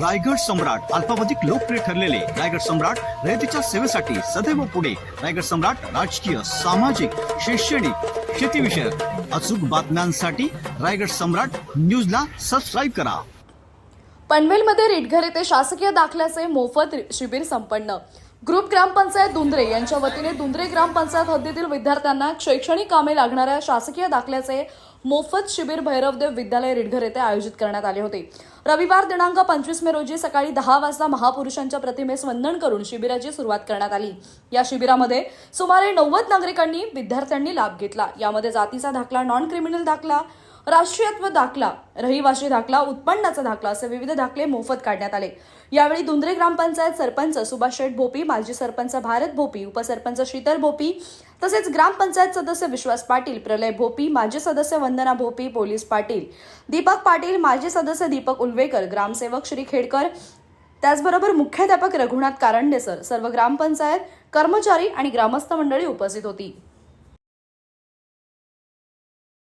रायगड सम्राट अल्पावधिक लोकप्रिय ठरलेले रायगड सम्राट रयतेच्या सेवेसाठी सदैव पुढे. रायगड सम्राट राजकीय सामाजिक शैक्षणिक शेतीविषयक अचूक बातम्यांसाठी रायगड सम्राट न्यूजला सबस्क्राईब करा. पनवेलमध्ये रिटघर येथे शासकीय दाखल्याचे मोफत शिबिर संपन्न. ग्रुप ग्रामपंचायत दुंद्रे यांच्या वतीने दुंद्रे ग्रामपंचायत हद्दीतील विद्यार्थ्यांना शैक्षणिक कामे लागणाऱ्या शासकीय दाखल्याचे मोफत शिबिर भैरवदेव विद्यालय रिटघर येथे आयोजित करण्यात आले होते. रविवार दिनांक पंचवीस मे रोजी सकाळी दहा वाजता महापुरुषांच्या प्रतिमेस वंदन करून शिबिराची सुरुवात करण्यात आली. या शिबिरामध्ये सुमारे नव्वद नागरिकांनी विद्यार्थ्यांनी लाभ घेतला. यामध्ये जातीचा दाखला नॉन क्रिमिनल दाखला राष्ट्रीयत्व दाखला रहिवासी दाखला उत्पन्नाचा दाखला असे विविध दाखले मोफत काढण्यात आले. यावेळी दुंद्रे ग्रामपंचायत सरपंच सुभाष शेठ भोपी माजी सरपंच भारत भोपी उपसरपंच शीतल भोपी तसेच ग्रामपंचायत सदस्य विश्वास पाटील प्रलय भोपी माजी सदस्य वंदना भोपी पोलीस पाटील. दीपक पाटील माजी सदस्य दीपक उलवेकर ग्रामसेवक श्री खेडकर. त्याचबरोबर मुख्याध्यापक रघुनाथ कारंडे सर. सर्व ग्रामपंचायत कर्मचारी आणि ग्रामस्थ मंडळी उपस्थित होती.